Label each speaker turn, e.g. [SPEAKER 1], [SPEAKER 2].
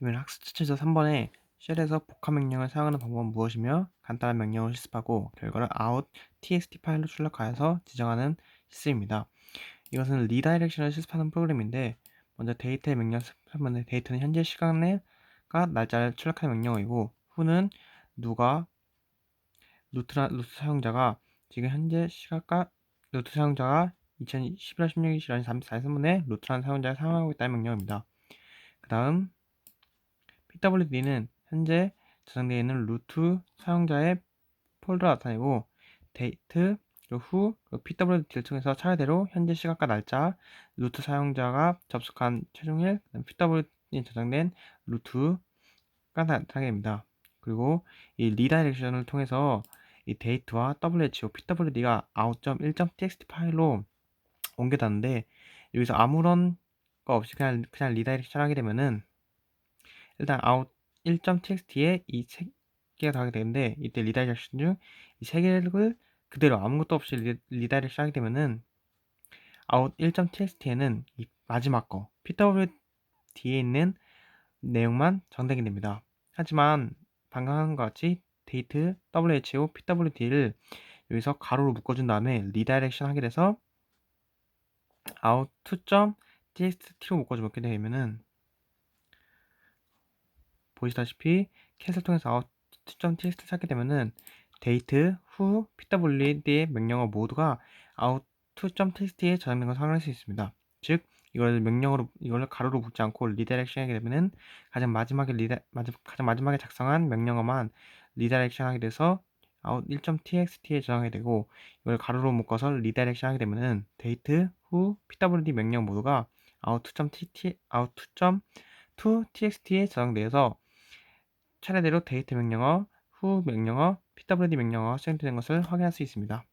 [SPEAKER 1] 이번 학습 지침서 3번에 쉘에서 복합 명령을 사용하는 방법은 무엇이며 간단한 명령을 실습하고 결과를 out txt 파일로 출력하여서 지정하는 실습입니다. 이것은 리다이렉션을 실습하는 프로그램인데 먼저 데이터의 명령 실습하면 데이터는 현재 시간과 날짜를 출력하는 명령어이고 후는 누가 루트라, 루트 사용자가 지금 현재 시각과 루트 사용자가 2011월 16일 시간 34분에 루트라는 사용자를 사용하고 있다는 명령입니다. 그 다음 PWD는 현재 저장되어 있는 루트 사용자의 폴더를 나타내고 데이트 후 PWD를 통해서 차례대로 현재 시각과 날짜, 루트 사용자가 접속한 최종일, PWD에 저장된 루트가 나타나게 됩니다. 그리고 이 리다이렉션을 통해서 이 데이트와 WHO, PWD가 out.1.txt 파일로 옮겨졌는데 여기서 아무런 거 없이 그냥 그냥 리다이렉션 하게 되면은 일단 out 1.txt에 이 세 개가 더하게 되는데 이때 리다이렉션 중 이 세 개를 그대로 아무것도 없이 리, 리다이렉션 하게 되면은 out 1.txt에는 이 마지막 거 pwd에 있는 내용만 정되게 됩니다. 하지만 방금 한 것 같이 데이트 who pwd를 여기서 가로로 묶어준 다음에 리다이렉션 하게 돼서 out 2.txt로 묶어주면 이렇게 되면은 보시다시피 캣을 통해서 out.txt 찾게 되면은 데이트 후 pwd의 명령어 모두가 out2.txt에 저장된 것을 확인할 수 있습니다. 즉 이걸 명령어로 이걸 가로로 묶지 않고 리다이렉션 하게 되면은 가장 마지막에 리다 가장 마지막에 작성한 명령어만 리다이렉션 하게 돼서 out 1.txt에 저장하게 되고 이걸 가로로 묶어서 리다이렉션 하게 되면은 데이트 후 pwd 명령 모두가 out2.tt out2.txt에 저장되어서 차례대로 데이트 명령어, 후 명령어, pwd 명령어가 수행되는 것을 확인할 수 있습니다.